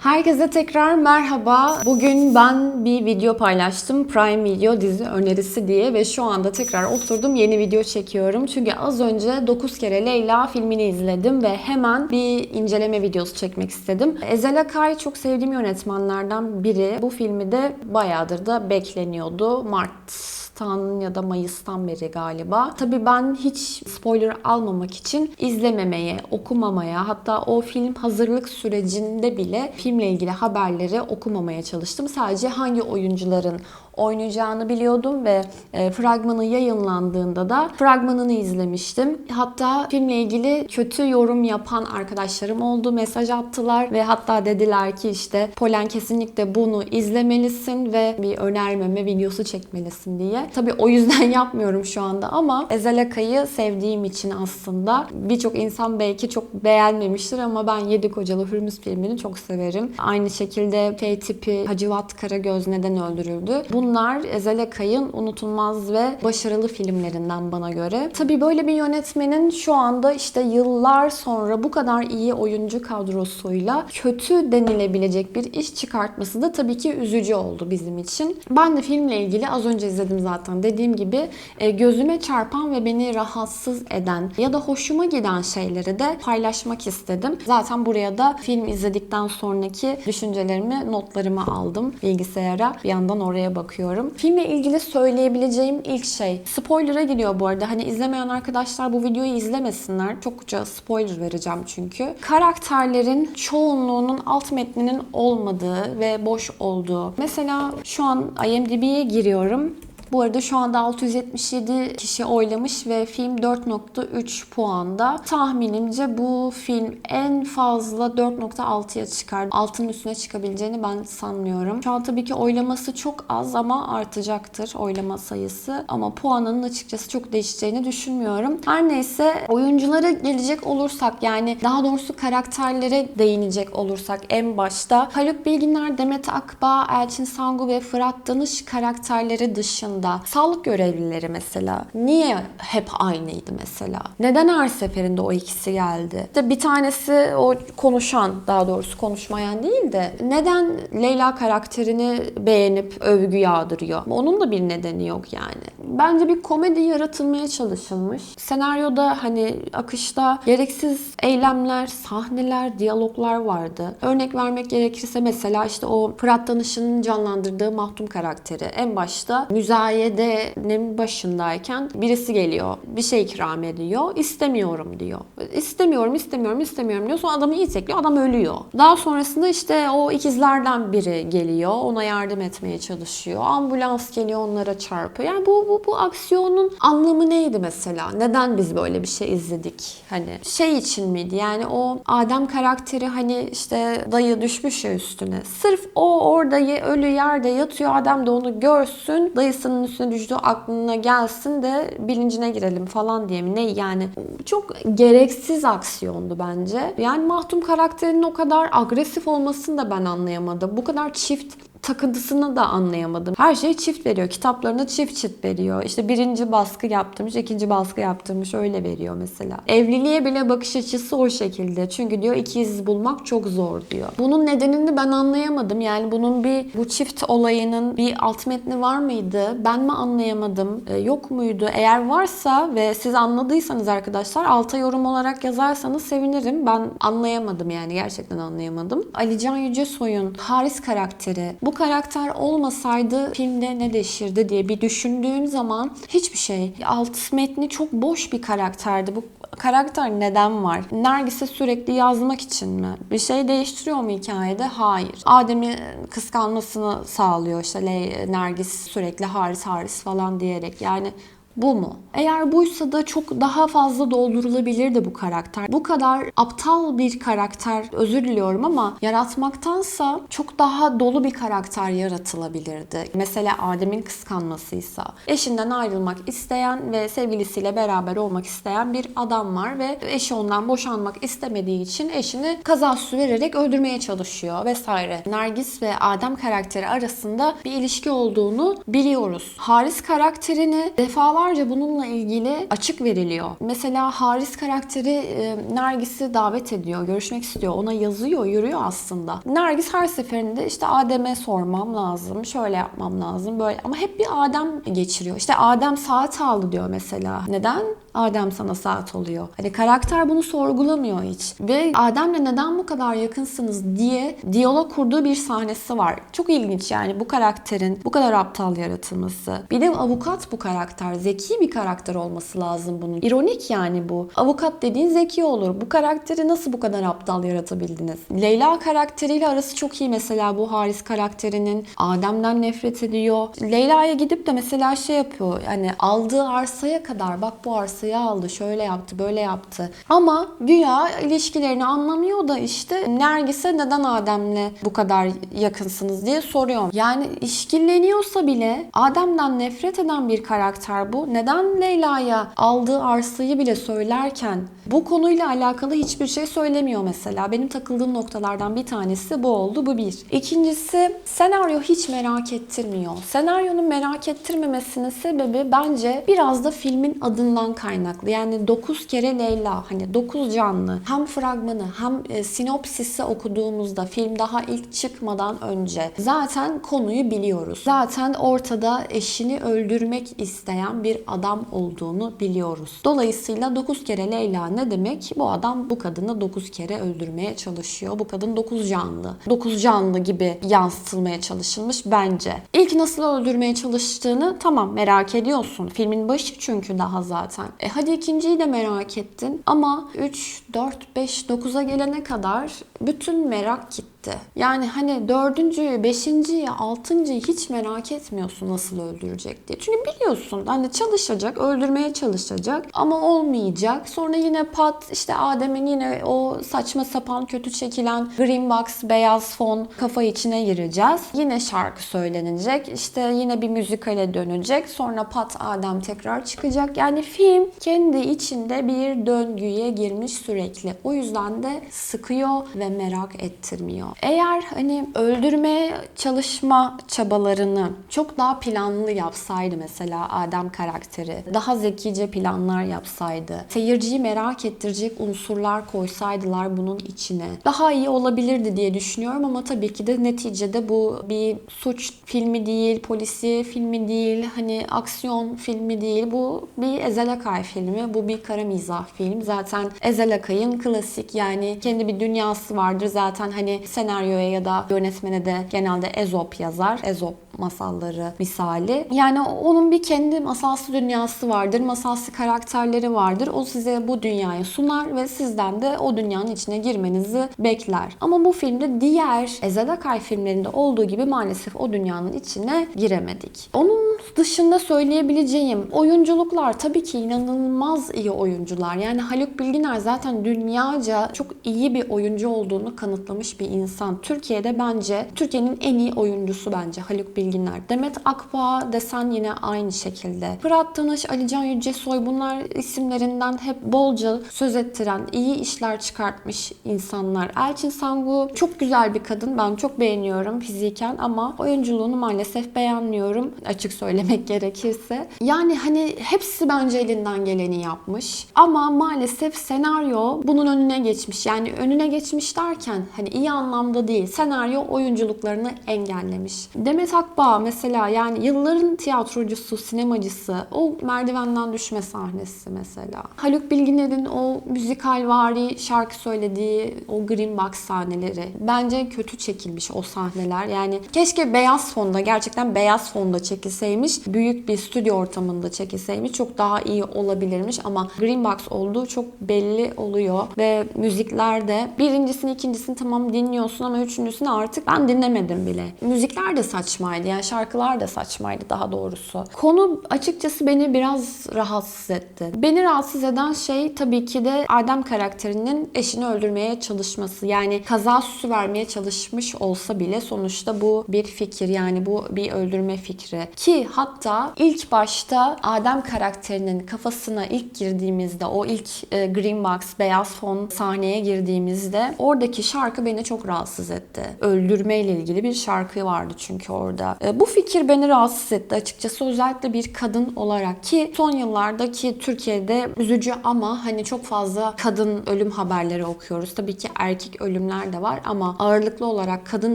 Herkese tekrar merhaba. Bugün ben bir video paylaştım. Prime Video dizi önerisi diye ve şu anda tekrar oturdum yeni video çekiyorum. Çünkü az önce 9 kere Leyla filmini izledim ve hemen bir inceleme videosu çekmek istedim. Ezel Akay çok sevdiğim yönetmenlerden biri. Bu filmi de bayağıdır da bekleniyordu. Mart Mart'tan ya da Mayıs'tan beri galiba. Tabii ben hiç spoiler almamak için izlememeye, okumamaya hatta o film hazırlık sürecinde bile filmle ilgili haberleri okumamaya çalıştım. Sadece hangi oyuncuların oynayacağını biliyordum ve e, fragmanı yayınlandığında da fragmanını izlemiştim. Hatta filmle ilgili kötü yorum yapan arkadaşlarım oldu, mesaj attılar ve hatta dediler ki işte Polen kesinlikle bunu izlemelisin ve bir önermeme videosu çekmelisin diye. Tabii o yüzden yapmıyorum şu anda ama Ezel Akay'ı sevdiğim için aslında birçok insan belki çok beğenmemiştir ama ben Yedi Kocalı Hürmüz filmini çok severim. Aynı şekilde F tipi Hacivat Karagöz neden öldürüldü. Bunlar Ezel Akay'ın unutulmaz ve başarılı filmlerinden bana göre. Tabii böyle bir yönetmenin şu anda işte yıllar sonra bu kadar iyi oyuncu kadrosuyla kötü denilebilecek bir iş çıkartması da tabii ki üzücü oldu bizim için. Ben de filmle ilgili az önce izledim zaten dediğim gibi e, gözüme çarpan ve beni rahatsız eden ya da hoşuma giden şeyleri de paylaşmak istedim. Zaten buraya da film izledikten sonraki düşüncelerimi, notlarımı aldım bilgisayara. Bir yandan oraya bakıyorum. Filmle ilgili söyleyebileceğim ilk şey spoiler'a giriyor bu arada. Hani izlemeyen arkadaşlar bu videoyu izlemesinler. Çokça spoiler vereceğim çünkü. Karakterlerin çoğunluğunun alt metninin olmadığı ve boş olduğu. Mesela şu an IMDb'ye giriyorum. Bu arada şu anda 677 kişi oylamış ve film 4.3 puanda. Tahminimce bu film en fazla 4.6'ya çıkar. Altının üstüne çıkabileceğini ben sanmıyorum. Şu an tabii ki oylaması çok az ama artacaktır oylama sayısı. Ama puanının açıkçası çok değişeceğini düşünmüyorum. Her neyse oyunculara gelecek olursak yani daha doğrusu karakterlere değinecek olursak en başta Haluk Bilginer, Demet Akbağ, Elçin Sangu ve Fırat Danış karakterleri dışında dışında sağlık görevlileri mesela niye hep aynıydı mesela? Neden her seferinde o ikisi geldi? İşte bir tanesi o konuşan daha doğrusu konuşmayan değil de neden Leyla karakterini beğenip övgü yağdırıyor? Onun da bir nedeni yok yani. Bence bir komedi yaratılmaya çalışılmış. Senaryoda hani akışta gereksiz eylemler, sahneler, diyaloglar vardı. Örnek vermek gerekirse mesela işte o Fırat Danışı'nın canlandırdığı Mahtum karakteri en başta müzayede müzayedenin başındayken birisi geliyor. Bir şey ikram ediyor. İstemiyorum diyor. İstemiyorum, istemiyorum, istemiyorum diyor. Sonra adamı itekliyor. Adam ölüyor. Daha sonrasında işte o ikizlerden biri geliyor. Ona yardım etmeye çalışıyor. Ambulans geliyor onlara çarpıyor. Yani bu, bu, bu aksiyonun anlamı neydi mesela? Neden biz böyle bir şey izledik? Hani şey için miydi? Yani o Adem karakteri hani işte dayı düşmüş ya üstüne. Sırf o orada ölü yerde yatıyor. Adem de onu görsün. Dayısının üstüne düştüğü aklına gelsin de bilincine girelim falan diye mi? Ne yani? Çok gereksiz aksiyondu bence. Yani Mahtum karakterinin o kadar agresif olmasını da ben anlayamadım. Bu kadar çift takıntısını da anlayamadım. Her şeyi çift veriyor. Kitaplarını çift çift veriyor. İşte birinci baskı yaptırmış, ikinci baskı yaptırmış öyle veriyor mesela. Evliliğe bile bakış açısı o şekilde. Çünkü diyor ikiz bulmak çok zor diyor. Bunun nedenini ben anlayamadım. Yani bunun bir bu çift olayının bir alt metni var mıydı? Ben mi anlayamadım? Ee, yok muydu? Eğer varsa ve siz anladıysanız arkadaşlar alta yorum olarak yazarsanız sevinirim. Ben anlayamadım yani gerçekten anlayamadım. Alican Yücesoy'un Haris karakteri bu karakter olmasaydı filmde ne değişirdi diye bir düşündüğüm zaman hiçbir şey. Alt metni çok boş bir karakterdi. Bu karakter neden var? Nergis'e sürekli yazmak için mi? Bir şey değiştiriyor mu hikayede? Hayır. Adem'i kıskanmasını sağlıyor işte Nergis sürekli Haris Haris falan diyerek. Yani bu mu? Eğer buysa da çok daha fazla doldurulabilirdi bu karakter. Bu kadar aptal bir karakter özür diliyorum ama yaratmaktansa çok daha dolu bir karakter yaratılabilirdi. Mesela Adem'in kıskanmasıysa. Eşinden ayrılmak isteyen ve sevgilisiyle beraber olmak isteyen bir adam var ve eşi ondan boşanmak istemediği için eşini kazası vererek öldürmeye çalışıyor vesaire. Nergis ve Adem karakteri arasında bir ilişki olduğunu biliyoruz. Haris karakterini defalarca defalarca bununla ilgili açık veriliyor. Mesela Haris karakteri e, Nergis'i davet ediyor, görüşmek istiyor. Ona yazıyor, yürüyor aslında. Nergis her seferinde işte Adem'e sormam lazım, şöyle yapmam lazım, böyle. Ama hep bir Adem geçiriyor. İşte Adem saat aldı diyor mesela. Neden? Adem sana saat oluyor. Hani karakter bunu sorgulamıyor hiç. Ve Adem'le neden bu kadar yakınsınız diye diyalog kurduğu bir sahnesi var. Çok ilginç yani bu karakterin bu kadar aptal yaratılması. Bir de avukat bu karakter. Zeki bir karakter olması lazım bunun. İronik yani bu. Avukat dediğin zeki olur. Bu karakteri nasıl bu kadar aptal yaratabildiniz? Leyla karakteriyle arası çok iyi mesela bu Haris karakterinin. Adem'den nefret ediyor. Leyla'ya gidip de mesela şey yapıyor. Yani aldığı arsaya kadar bak bu arsayı aldı. Şöyle yaptı, böyle yaptı. Ama güya ilişkilerini anlamıyor da işte Nergis'e neden Adem'le bu kadar yakınsınız diye soruyor. Yani işkilleniyorsa bile Adem'den nefret eden bir karakter bu. Neden Leyla'ya aldığı arsayı bile söylerken bu konuyla alakalı hiçbir şey söylemiyor mesela. Benim takıldığım noktalardan bir tanesi bu oldu. Bu bir. İkincisi senaryo hiç merak ettirmiyor. Senaryonun merak ettirmemesinin sebebi bence biraz da filmin adından kaynaklı. Yani 9 kere Leyla hani 9 canlı hem fragmanı hem e, sinopsisi okuduğumuzda film daha ilk çıkmadan önce zaten konuyu biliyoruz. Zaten ortada eşini öldürmek isteyen bir adam olduğunu biliyoruz. Dolayısıyla 9 kere Leyla ne demek? Bu adam bu kadını 9 kere öldürmeye çalışıyor. Bu kadın 9 canlı. 9 canlı gibi yansıtılmaya çalışılmış bence. İlk nasıl öldürmeye çalıştığını tamam merak ediyorsun. Filmin başı çünkü daha zaten. E hadi ikinciyi de merak ettin ama 3, 4, 5, 9'a gelene kadar bütün merak gitti. Yani hani dördüncüyü, beşinciyi, altıncıyı hiç merak etmiyorsun nasıl öldürecek diye. Çünkü biliyorsun hani çalışacak, öldürmeye çalışacak ama olmayacak. Sonra yine pat işte Adem'in yine o saçma sapan kötü çekilen green box, beyaz fon kafa içine gireceğiz. Yine şarkı söylenecek. İşte yine bir müzikale dönecek. Sonra pat Adem tekrar çıkacak. Yani film kendi içinde bir döngüye girmiş sürekli. O yüzden de sıkıyor ve merak ettirmiyor. Eğer hani öldürmeye çalışma çabalarını çok daha planlı yapsaydı mesela Adem karakteri, daha zekice planlar yapsaydı, seyirciyi merak ettirecek unsurlar koysaydılar bunun içine daha iyi olabilirdi diye düşünüyorum ama tabii ki de neticede bu bir suç filmi değil, polisi filmi değil, hani aksiyon filmi değil. Bu bir Ezel Akay filmi, bu bir kara mizah film. Zaten Ezel Akay'ın klasik yani kendi bir dünyası vardır. Zaten hani senaryoya ya da yönetmene de genelde Ezop yazar. Ezop masalları misali. Yani onun bir kendi masalsı dünyası vardır. Masalsı karakterleri vardır. O size bu dünyayı sunar ve sizden de o dünyanın içine girmenizi bekler. Ama bu filmde diğer Ezel Akay filmlerinde olduğu gibi maalesef o dünyanın içine giremedik. Onun dışında söyleyebileceğim oyunculuklar tabii ki inanılmaz iyi oyuncular. Yani Haluk Bilginer zaten dünyaca çok iyi bir oyuncu olduğunu kanıtlamış bir insan. Türkiye'de bence Türkiye'nin en iyi oyuncusu bence Haluk Bilginer. Demet Akbağ desen yine aynı şekilde. Fırat Tanış, Alican Yücesoy bunlar isimlerinden hep bolca söz ettiren, iyi işler çıkartmış insanlar. Elçin Sangu çok güzel bir kadın. Ben çok beğeniyorum fiziken ama oyunculuğunu maalesef beğenmiyorum. Açık söylemek gerekirse. Yani hani hepsi bence elinden geleni yapmış. Ama maalesef senaryo bunun önüne geçmiş. Yani önüne geçmiş derken hani iyi anlamda değil. Senaryo oyunculuklarını engellemiş. Demet Akbağ mesela yani yılların tiyatrocusu, sinemacısı. O merdivenden düşme sahnesi mesela. Haluk Bilginer'in o müzikal vari şarkı söylediği o green box sahneleri. Bence kötü çekilmiş o sahneler. Yani keşke beyaz fonda gerçekten beyaz fonda çekilseymiş. Büyük bir stüdyo ortamında çekilseymiş. Çok daha iyi olabilirmiş ama green box olduğu çok belli oluyor. Ve müziklerde birincisini ikincisini tamam dinliyorsun ama üçüncüsünü artık ben dinlemedim bile. Müzikler de saçmaydı. Yani şarkılar da saçmaydı daha doğrusu. Konu açıkçası beni biraz rahatsız etti. Beni rahatsız eden şey tabii ki de Adem karakterinin eşini öldürmeye çalışması. Yani kaza süsü vermeye çalışmış olsa bile sonuçta bu bir fikir. Yani bu bir öldürme fikri. Ki hatta ilk başta Adem karakterinin kafasına ilk girdiğimizde o ilk e, Green Box beyaz fon sahneye girdiğimizde oradaki şarkı beni çok rahatsız etti. Öldürme ile ilgili bir şarkı vardı çünkü orada. E, bu fikir beni rahatsız etti açıkçası özellikle bir kadın olarak ki son yıllardaki Türkiye'de üzücü ama hani çok fazla kadın ölüm haberleri okuyoruz. Tabii ki erkek ölümler de var ama ağırlıklı olarak kadın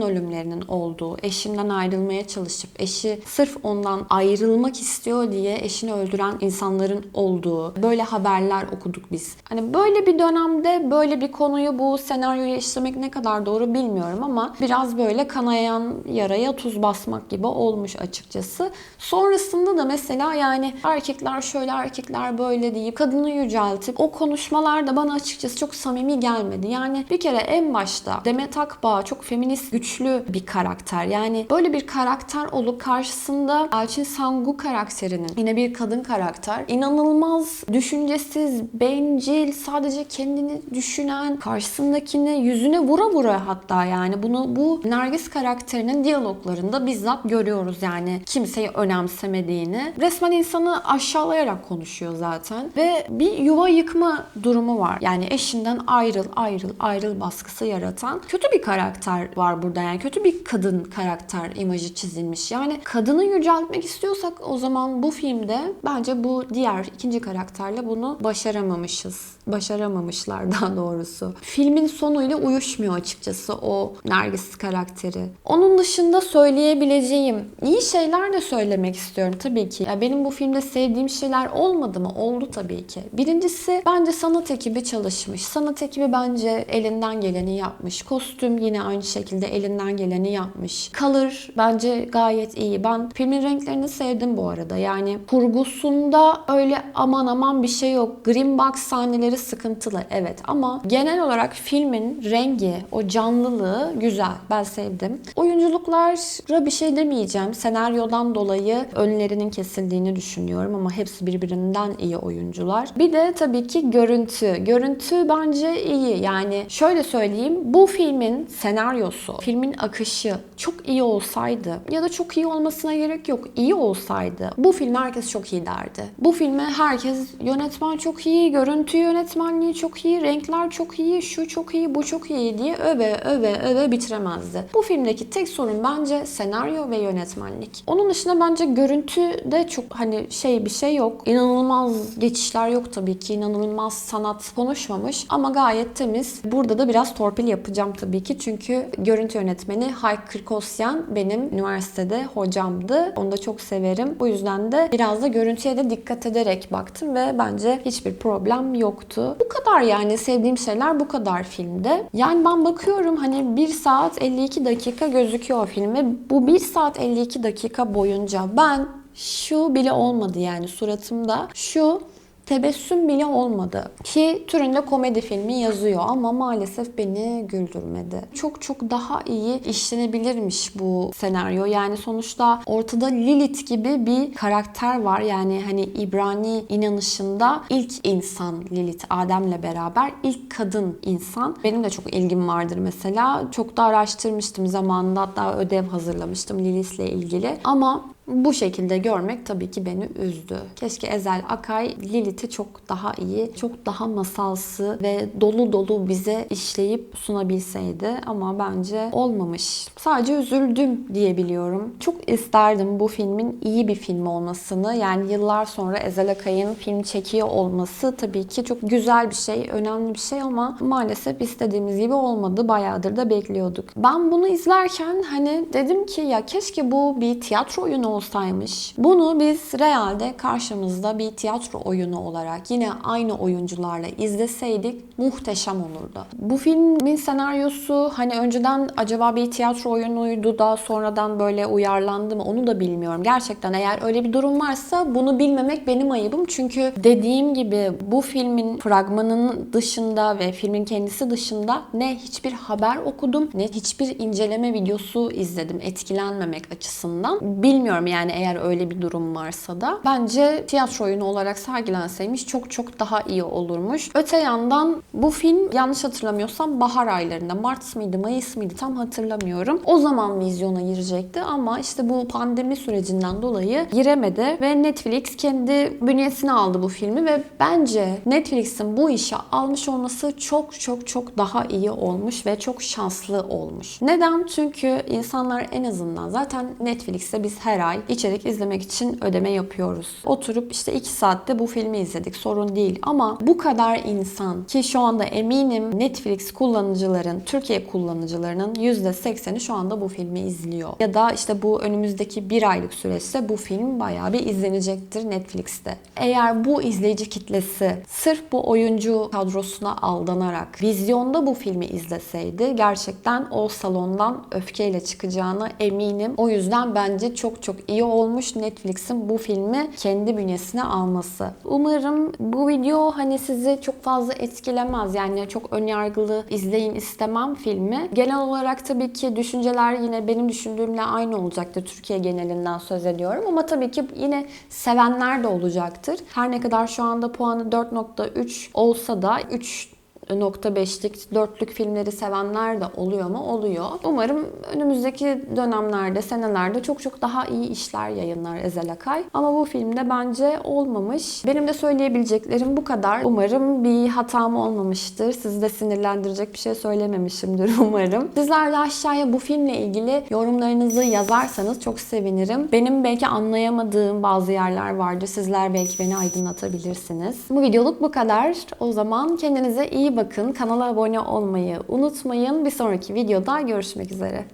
ölümlerinin olduğu, eşinden ayrılmaya çalışıp eşi sırf ondan ayrılmak istiyor diye eşini öldüren insanların olduğu böyle haberler okuduk biz. Hani böyle bir dönemde böyle bir konuyu bu senaryoya işlemek ne kadar doğru bilmiyorum ama biraz böyle kanayan yaraya tuz basmak gibi olmuş açıkçası. Sonrasında da mesela yani erkekler şöyle erkekler böyle deyip kadını yüceltip o konuşmalar da bana açıkçası çok samimi gelmedi. Yani bir kere en başta Demet Akbağ çok feminist güçlü bir karakter. Yani böyle bir karakter olup karşısında Elçin Sangu karakterinin yine bir kadın karakter inanılmaz düşüncesiz, bencil, sadece kendini düşünen, karşısındakini yüzüne vura vura hatta yani bunu bu Nergis karakterinin diyaloglarında bizzat görüyoruz yani kimseyi önemsemediğini. Resmen insanı aşağılayarak konuşuyor zaten ve bir yuva yıkma durumu var. Yani eşinden ayrıl, ayrıl, ayrıl baskısı yaratan kötü bir karakter var burada yani kötü bir kadın karakter imajı çizilmiş. Yani kadını yüceltmek istiyorsak o zaman bu filmde bence bu diğer ikinci karakterle bunu başaramamışız. Başaramamışlar daha doğrusu. Filmin sonuyla uyuşmuyor açıkçası o Nergis karakteri. Onun dışında söyleyebileceğim iyi şeyler de söylemek istiyorum tabii ki. Ya benim bu filmde sevdiğim şeyler olmadı mı? Oldu tabii ki. Birincisi bence sanat ekibi çalışmış. Sanat ekibi bence elinden geleni yapmış. Kostüm yine aynı şekilde elinden geleni yapmış. Color bence gayet iyi. Ben filmin renklerini sevdim bu arada. Yani kurgusunda öyle aman aman bir şey yok. Green box sahneleri sıkıntılı evet ama genel olarak filmin rengi, o canlılığı güzel. Ben sevdim. Oyunculuklara bir şey demeyeceğim. Senaryodan dolayı önlerinin kesildiğini düşünüyorum ama hepsi birbirinden iyi oyuncular. Bir de tabii ki görüntü. Görüntü bence iyi. Yani şöyle söyleyeyim. Bu filmin senaryosu, filmin akışı çok iyi olsaydı ya da çok iyi olmasına gerek yok. İyi olsaydı bu filmi herkes çok iyi derdi. Bu filme herkes yönetmen çok iyi, görüntü yönetmenliği çok iyi, renkler çok iyi, şu çok iyi, bu çok iyi diye öve öve öve bitiremezdi. Bu filmdeki tek sorun bence senaryo ve yönetmenlik. Onun dışında bence görüntüde çok hani şey bir şey yok. İnanılmaz geçişler yok tabii ki. İnanılmaz sanat konuşmamış ama gayet temiz. Burada da biraz torpil yapacağım tabii ki. Çünkü görüntü yönetmeni Hayk Kırkosyan benim üniversitede hocamdı. Onu da çok severim. O yüzden de biraz da görüntüye de dikkat ederek baktım ve bence hiçbir problem yoktu. Bu kadar yani sevdiğim şeyler bu kadar filmde. Yani ben bakıyorum hani 1 saat 52 dakika gözüküyor film ve bu 1 saat 52 dakika boyunca ben şu bile olmadı yani suratımda şu tebessüm bile olmadı. Ki türünde komedi filmi yazıyor ama maalesef beni güldürmedi. Çok çok daha iyi işlenebilirmiş bu senaryo. Yani sonuçta ortada Lilith gibi bir karakter var. Yani hani İbrani inanışında ilk insan Lilith Adem'le beraber ilk kadın insan. Benim de çok ilgim vardır mesela. Çok da araştırmıştım zamanında hatta ödev hazırlamıştım Lilith'le ilgili. Ama bu şekilde görmek tabii ki beni üzdü. Keşke Ezel Akay Lilith'i çok daha iyi, çok daha masalsı ve dolu dolu bize işleyip sunabilseydi ama bence olmamış. Sadece üzüldüm diyebiliyorum. Çok isterdim bu filmin iyi bir film olmasını. Yani yıllar sonra Ezel Akay'ın film çekiyor olması tabii ki çok güzel bir şey, önemli bir şey ama maalesef istediğimiz gibi olmadı. Bayağıdır da bekliyorduk. Ben bunu izlerken hani dedim ki ya keşke bu bir tiyatro oyunu olsaymış. Bunu biz realde karşımızda bir tiyatro oyunu olarak yine aynı oyuncularla izleseydik muhteşem olurdu. Bu filmin senaryosu hani önceden acaba bir tiyatro oyunuydu da sonradan böyle uyarlandı mı onu da bilmiyorum. Gerçekten eğer öyle bir durum varsa bunu bilmemek benim ayıbım. Çünkü dediğim gibi bu filmin fragmanının dışında ve filmin kendisi dışında ne hiçbir haber okudum ne hiçbir inceleme videosu izledim etkilenmemek açısından. Bilmiyorum Bilmiyorum yani eğer öyle bir durum varsa da. Bence tiyatro oyunu olarak sergilenseymiş çok çok daha iyi olurmuş. Öte yandan bu film yanlış hatırlamıyorsam bahar aylarında Mart mıydı Mayıs mıydı tam hatırlamıyorum. O zaman vizyona girecekti ama işte bu pandemi sürecinden dolayı giremedi ve Netflix kendi bünyesine aldı bu filmi ve bence Netflix'in bu işe almış olması çok çok çok daha iyi olmuş ve çok şanslı olmuş. Neden? Çünkü insanlar en azından zaten Netflix'te biz her ay içerik izlemek için ödeme yapıyoruz. Oturup işte 2 saatte bu filmi izledik sorun değil ama bu kadar insan ki şu anda eminim Netflix kullanıcıların, Türkiye kullanıcılarının %80'i şu anda bu filmi izliyor. Ya da işte bu önümüzdeki bir aylık süreçte bu film bayağı bir izlenecektir Netflix'te. Eğer bu izleyici kitlesi sırf bu oyuncu kadrosuna aldanarak vizyonda bu filmi izleseydi gerçekten o salondan öfkeyle çıkacağına eminim. O yüzden bence çok çok iyi olmuş Netflix'in bu filmi kendi bünyesine alması. Umarım bu video hani sizi çok fazla etkilemez. Yani çok önyargılı izleyin istemem filmi. Genel olarak tabii ki düşünceler yine benim düşündüğümle aynı olacaktır. Türkiye genelinden söz ediyorum ama tabii ki yine sevenler de olacaktır. Her ne kadar şu anda puanı 4.3 olsa da 3 .5'lik, dörtlük filmleri sevenler de oluyor mu? Oluyor. Umarım önümüzdeki dönemlerde, senelerde çok çok daha iyi işler yayınlar Ezel Akay. Ama bu filmde bence olmamış. Benim de söyleyebileceklerim bu kadar. Umarım bir hatam olmamıştır. Sizi de sinirlendirecek bir şey söylememişimdir umarım. Sizler de aşağıya bu filmle ilgili yorumlarınızı yazarsanız çok sevinirim. Benim belki anlayamadığım bazı yerler vardır. Sizler belki beni aydınlatabilirsiniz. Bu videoluk bu kadar. O zaman kendinize bakın. Kanala abone olmayı unutmayın. Bir sonraki videoda görüşmek üzere.